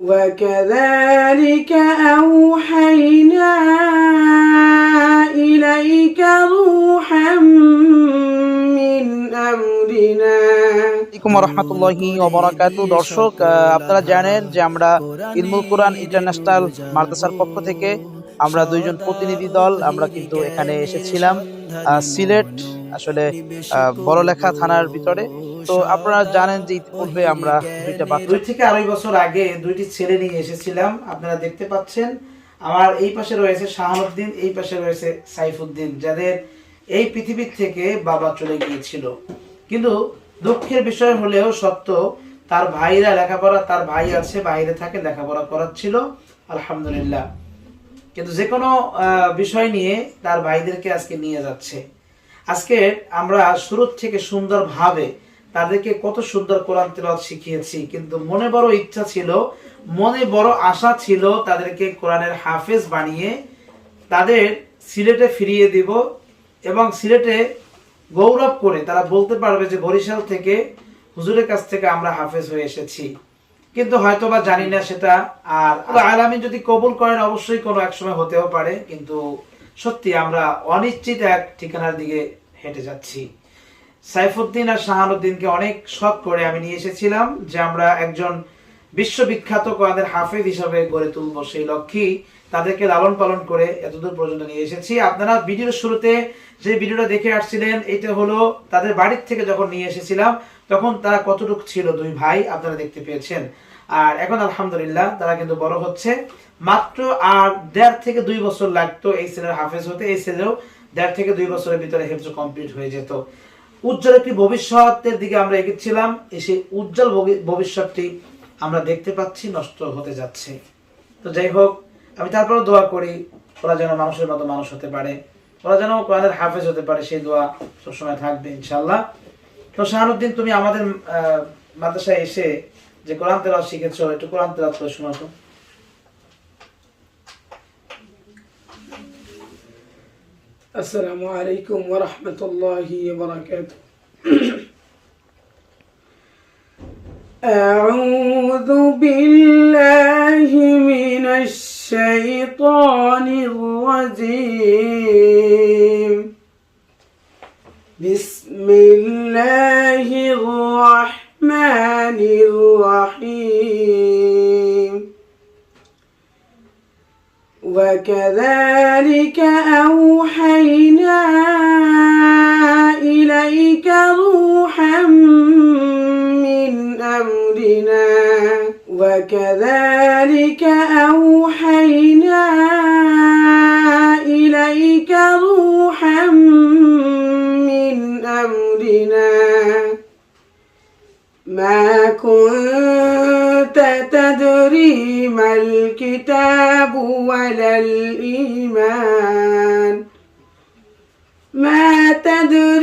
وكذلك أوحينا إليك روحا من أمرنا আসসালামাইকুম রহমতুল্লাহি ওবরাকাতু দর্শক আহ, আপনারা জানেন যে আমরা ইলমুল কোরআন ইন্টারন্যাশনাল মাদ্রাসার পক্ষ থেকে আমরা দুইজন প্রতিনিধি দল, আমরা কিন্তু এখানে এসেছিলাম সিলেট, আসলে বড়লেখা থানার ভিতরে। তো আপনারা জানেন যে ইতিপূর্বে আমরা দুইটা বাচ্চা দুই থেকে আড়াই বছর আগে দুইটি ছেলে নিয়ে এসেছিলাম। আপনারা দেখতে পাচ্ছেন, আমার এই পাশে রয়েছে শাহানুদ্দিন এই পাশে রয়েছে সাইফুদ্দিন, যাদের এই পৃথিবীর থেকে বাবা চলে গিয়েছিল। কিন্তু দুঃখের বিষয় হলেও সত্য, তার ভাইরা লেখাপড়া, তার ভাই আছে, বাইরে থাকে, লেখাপড়া করাচ্ছিল। আলহামদুলিল্লাহ। কিন্তু যে কোনো বিষয় নিয়ে তার ভাইদেরকে আজকে নিয়ে যাচ্ছে। আজকে আমরা শুরু থেকে সুন্দরভাবে তাদেরকে কত সুন্দর কোরআন তেলাওয়াত শিখিয়েছি, কিন্তু মনে বড় ইচ্ছা ছিল, মনে বড় আশা ছিল তাদেরকে কোরআনের হাফেজ বানিয়ে তাদের সিলেটে ফিরিয়ে দিব এবং সিলেটে গৌরব করে তারা বলতে পারবে যে বরিশাল থেকে হুজুরের কাছ থেকে আমরা হাফেজ হয়ে এসেছি। কিন্তু হয়তো বা জানি না সেটা। আর আলামিন যদি কবুল করেন অবশ্যই কোনো এক সময় হতেও পারে কিন্তু সত্যি আমরা অনিশ্চিত এক ঠিকানার দিকে হেঁটে যাচ্ছি। সাইফুদ্দিন আর শাহানুদ্দিনকে অনেক শখ করে আমি নিয়ে এসেছিলাম যে আমরা একজন বিশ্ববিখ্যাত কোরআনের হাফেজ হিসাবে গড়ে তুলব সেই লক্ষ্যেই তাদেরকে লালন পালন করে এতদূর পর্যন্ত নিয়ে এসেছি। আপনারা ভিডিওর শুরুতে যে ভিডিওটা দেখে আসছিলেন, এটা হলো তাদের বাড়ির থেকে যখন নিয়ে এসেছিলাম, তখন তারা কতটুকু ছিল দুই ভাই, আপনারা দেখতে পেয়েছেন। আর এখন আলহামদুলিল্লাহ তারা কিন্তু বড় হচ্ছে। মাত্র আর দেড় থেকে দুই বছর লাগতো এই ছেলের হাফেজ হতে। এই ছেলেও দেড় থেকে দুই বছরের ভিতরে হেফজ কমপ্লিট হয়ে যেত। উজ্জ্বল একটি ভবিষ্যতের দিকে আমরা এগিয়েছিলাম সেই উজ্জ্বল ভবিষ্যৎটি আমরা দেখতে পাচ্ছি নষ্ট হতে যাচ্ছে। তো যাই হোক, আমি তারপরে দোয়া করি, ওরা যেন মানুষের মতো মানুষ হতে পারে, ওরা যেন কোরআনের হাফেজ হতে পারে, সেই দোয়া সবসময় থাকবে ইনশাল্লাহ তো শাহানুদ্দিন, তুমি আমাদের মাদ্রাসায় এসে যে কোরআন তেলাওয়াত শিখেছো, একটু কোরআন তেলাওয়াত করে শোনাও আসসালামু আলাইকুম ওয়া রাহমাতুল্লাহি ওয়া বারাকাতুহু। أعوذ بالله من الشيطان الرجيم. بسم الله الرحمن الرحيم. وكذلك أوحينا إليك روحا أمرنا وكذلك أوحينا إليك روحا من أمرنا. ما كنت تدري ما الكتاب ولا الإيمان. ما تدري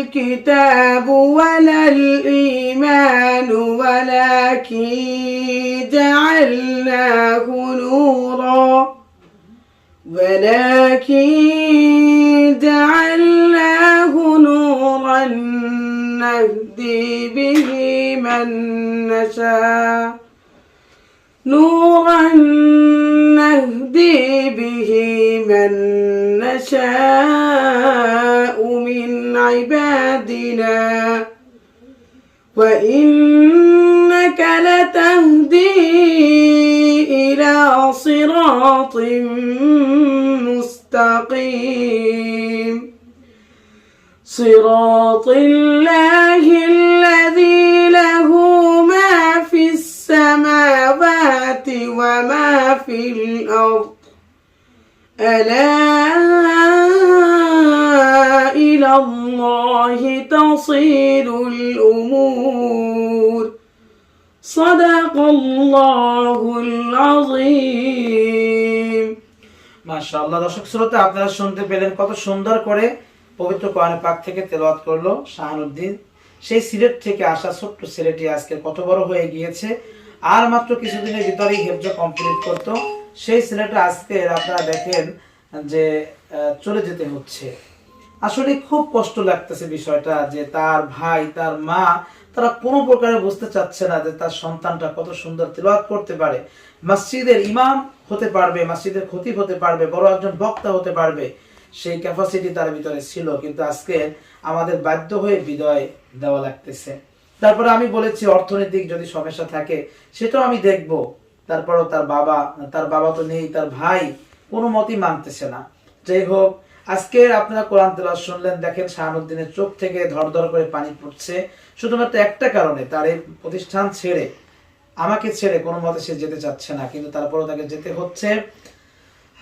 الكتاب ولا الإيمان ولكن جعلناه نورا. ولكن جعلناه نورا نهدي به من نشاء. نورا نهدي به من نشاء من عبادنا. وإنك لتهدي إلى صراط مستقيم. صراط الله الذي في الأرض ألا إلى الله تصير الأمور صدق الله العظيم মাশাআল্লাহ দর্শক শ্রোতা আপনারা শুনতে পেলেন কত সুন্দর করে পবিত্র কোরআনের পাক থেকে তেলাওয়াত করলো শাহানুদ্দিন সেই সিলেট থেকে আসা ছোট্ট ছেলেটি আজকে কত বড় হয়ে গিয়েছে আর মাত্র কিছুদিনের ভিতরেই হেফজ কমপ্লিট করতো। সেই ছেলেটা আজকে আপনারা দেখেন যে চলে যেতে হচ্ছে। আসলে খুব কষ্ট লাগতেছে বিষয়টা যে তার ভাই, তার মা, তারা কোনো প্রকারে বুঝতে চাচ্ছে না যে তার সন্তানটা কত সুন্দর তিলাওয়াত করতে পারে। মসজিদের ইমাম হতে পারবে, মসজিদের ক্ষতি হতে পারবে, বড় একজন বক্তা হতে পারবে। সেই ক্যাপাসিটি তার ভিতরে ছিল, কিন্তু আজকে আমাদের বাধ্য হয়ে বিদায় দেওয়া লাগতেছে। তারপরে আমি বলেছি, অর্থনৈতিক যদি সমস্যা থাকে, সেটাও আমি দেখব। তারপরও তার বাবা তার বাবা তো নেই, তার ভাই কোনো মতেই মানতেছে না। যাই হোক আজকে আপনারা কোরআন তেলাওয়াত শুনলেন, দেখেন শাহানুদ্দিনের চোখ থেকে ধর করে পানি পড়ছে। শুধুমাত্র একটা কারণে, তার এই প্রতিষ্ঠান ছেড়ে, আমাকে ছেড়ে কোনো মতে সে যেতে চাচ্ছে না, কিন্তু তারপরও তাকে যেতে হচ্ছে।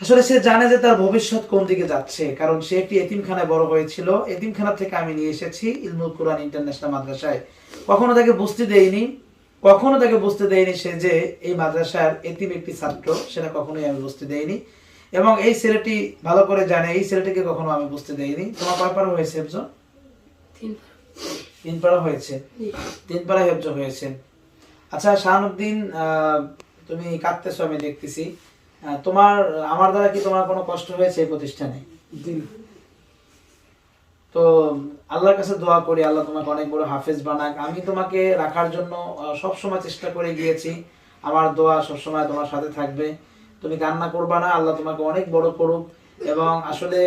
আসলে সে জানে যে তার ভবিষ্যৎ কোন দিকে যাচ্ছে কারণ সে একটি এতিমখানায় বড় হয়েছিল। এতিমখানা থেকে আমি নিয়ে এসেছি ইলমুল কোরআন ইন্টারন্যাশনাল মাদ্রাসায়। কখনো তাকে বুঝতে দেইনি কখনো তাকে বুঝতে দেয়নি সে যে এই মাদ্রাসার এতিম একটি ছাত্র সেটা কখনোই আমি বুঝতে দেইনি এবং এই ছেলেটি ভালো করে জানে এই ছেলেটিকে কখনো আমি বুঝতে দেয়নি। তোমার কয় পারা হয়েছে হেফজ? তিন পারা। হয়েছে। তিন পারা হেফজ হয়েছে। আচ্ছা শাহানুদ্দিন আহ, তুমি কাঁদতেছো আমি দেখতেছি। তোমার আমার দ্বারা কি তোমার কোনো কষ্ট হয়েছে এই প্রতিষ্ঠানে? তো আল্লাহর কাছে দোয়া করি আল্লাহ তোমাকে অনেক বড় হাফেজ বানাক। আমি তোমাকে রাখার জন্য সব সময় চেষ্টা করে গিয়েছি। আমার দোয়া সব সময় তোমার সাথে থাকবে। তুমি কান্না করবা না আল্লাহ তোমাকে অনেক বড় করুক। এবং আসলে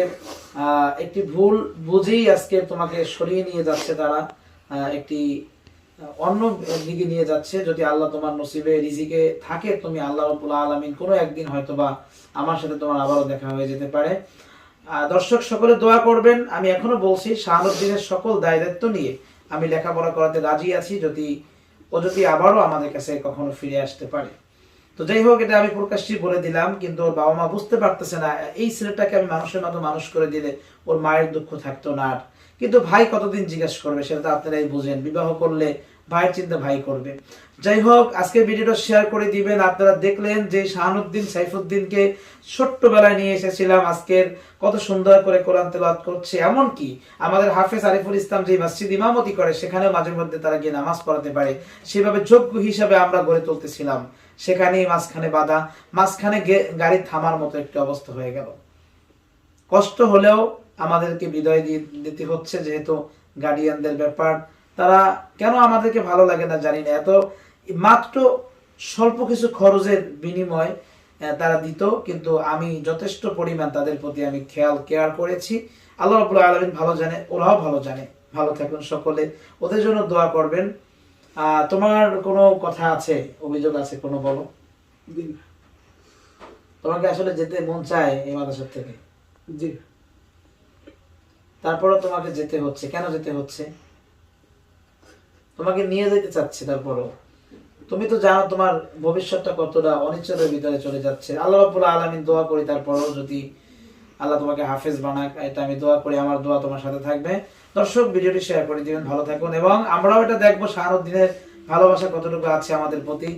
আহ, একটি ভুল বুঝেই আজকে তোমাকে সরিয়ে নিয়ে যাচ্ছে তারা একটি অন্য দিকে নিয়ে যাচ্ছে, যদি আল্লাহ তোমার নসিবে রিজিকে থাকে, তুমি আল্লাহ আলমিন কোনো একদিন হয়তো বা আমার সাথে তোমার আবারও দেখা হয়ে যেতে পারে। দর্শক সকলে দোয়া করবেন। আমি এখনও বলছি শাহানুদ্দিনের সকল দায় দায়িত্ব নিয়ে আমি লেখাপড়া করাতে রাজি আছি, যদি ও যদি আবারও আমাদের কাছে কখনো ফিরে আসতে পারে। তো যাই হোক, এটা আমি প্রকাশ্যই বলে দিলাম, কিন্তু ওর বাবা মা বুঝতে পারতেছে না, এই ছেলেটাকে আমি মানুষের মতো মানুষ করে দিলে ওর মায়ের দুঃখ থাকতো না আর। কিন্তু ভাই কতদিন জিজ্ঞাসা করবে সেটা তো আপনারাই বুঝেন। বিবাহ করলে ভাইয়ের চিন্তা ভাই করবে। যাই হোক আজকে ভিডিওটা শেয়ার করে দিবেন। আপনারা দেখলেন যে শাহানুদ্দিন, সাইফুদ্দিনকে ছোট্টবেলায় নিয়ে এসেছিলাম। আজকের কত সুন্দর করে কোরআন তেলাওয়াত করছে। এমনকি আমাদের হাফেজ আরিফুল ইসলাম যে মসজিদ ইমামতি করে, সেখানেও মাঝে মধ্যে তারা গিয়ে নামাজ পড়াতে পারে। সেভাবে যোগ্য হিসাবে আমরা গড়ে তুলতেছিলাম। সেখানেই মাঝখানে বাধা, মাঝখানে গাড়ি থামার মতো একটি অবস্থা হয়ে গেল। কষ্ট হলেও আমাদেরকে বিদায় দিয়ে- দিতে হচ্ছে যেহেতু গার্ডিয়ানদের ব্যাপার। তারা কেন আমাদেরকে ভালো লাগে না জানি না। এত মাত্র স্বল্প কিছু খরচের বিনিময় তারা দিত। কিন্তু আমি যথেষ্ট পরিমাণ তাদের প্রতি আমি খেয়াল কেয়ার করেছি। আল্লাহ রাব্বুল আলামিন ভালো জানে ওরাও ভালো জানে। ভালো থাকুন সকলে। ওদের জন্য দোয়া করবেন। আহ, তোমার কোনো কথা আছে অভিযোগ আছে কোনো বলো? তোমাকে আসলে যেতে মন চায় এই মাদ্রাসা থেকে? জি। তারপরও তোমাকে যেতে হচ্ছে। কেন যেতে হচ্ছে? তোমাকে নিয়ে যেতে চাচ্ছে তারপরও। তুমি তো জানো তোমার ভবিষ্যৎটা কতটা অনিশ্চয়তার ভিতরে চলে যাচ্ছে। আল্লাহ রাব্বুল আলামিন দোয়া করি তারপরও যদি আল্লাহ তোমাকে হাফেজ বানাক, এটা আমি দোয়া করি। আমার দোয়া তোমার সাথে থাকবে। দর্শক, ভিডিওটি শেয়ার করে দিবেন। ভালো থাকুন এবং আমরাও এটা দেখব। শাহানুদ্দিনের ভালোবাসা কতটুকু আছে আমাদের প্রতি।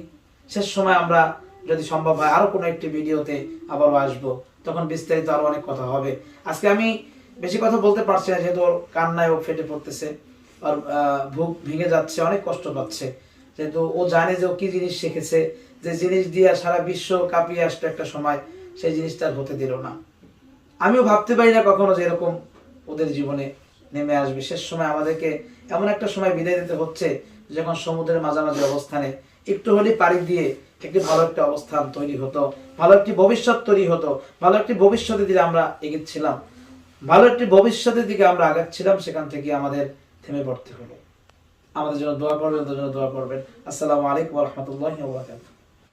শেষ সময় আমরা যদি সম্ভব হয় আরও কোনো একটি ভিডিওতে আবারও আসব। তখন বিস্তারিত আরও অনেক কথা হবে। আজকে আমি বেশি কথা বলতে পারছে না, যেহেতু কান্নায় ও ফেটে পড়তেছে, আর বুক ভেঙে যাচ্ছে, অনেক কষ্ট পাচ্ছে। যেহেতু ও জানে যে ও কি জিনিস শিখেছে, যে জিনিস দিয়ে সারা বিশ্ব কাঁপিয়ে আসতো একটা সময়, সেই জিনিসটা হতে দিল না। আমিও ভাবতে পারি না কখনো যে এরকম ওদের জীবনে নেমে আসবে। শেষ সময় আমাদেরকে এমন একটা সময় বিদায় দিতে হচ্ছে, যখন সমুদ্রের মাঝামাঝি অবস্থানে একটু হলেই পাড়ি দিয়ে একটি ভালো একটা অবস্থান তৈরি হতো, ভালো একটি ভবিষ্যৎ তৈরি হতো, ভালো একটি ভবিষ্যতে দিকে আমরা এগিয়েছিলাম ভালো একটি ভবিষ্যতের দিকে আমরা আগাচ্ছিলাম, সেখান থেকে আমাদের থেমে পড়তে হলো। আমাদের জন্য দোয়া করবেন জন্য দোয়া করবেন। আসসালামু আলাইকুম রহমতুল্লাহ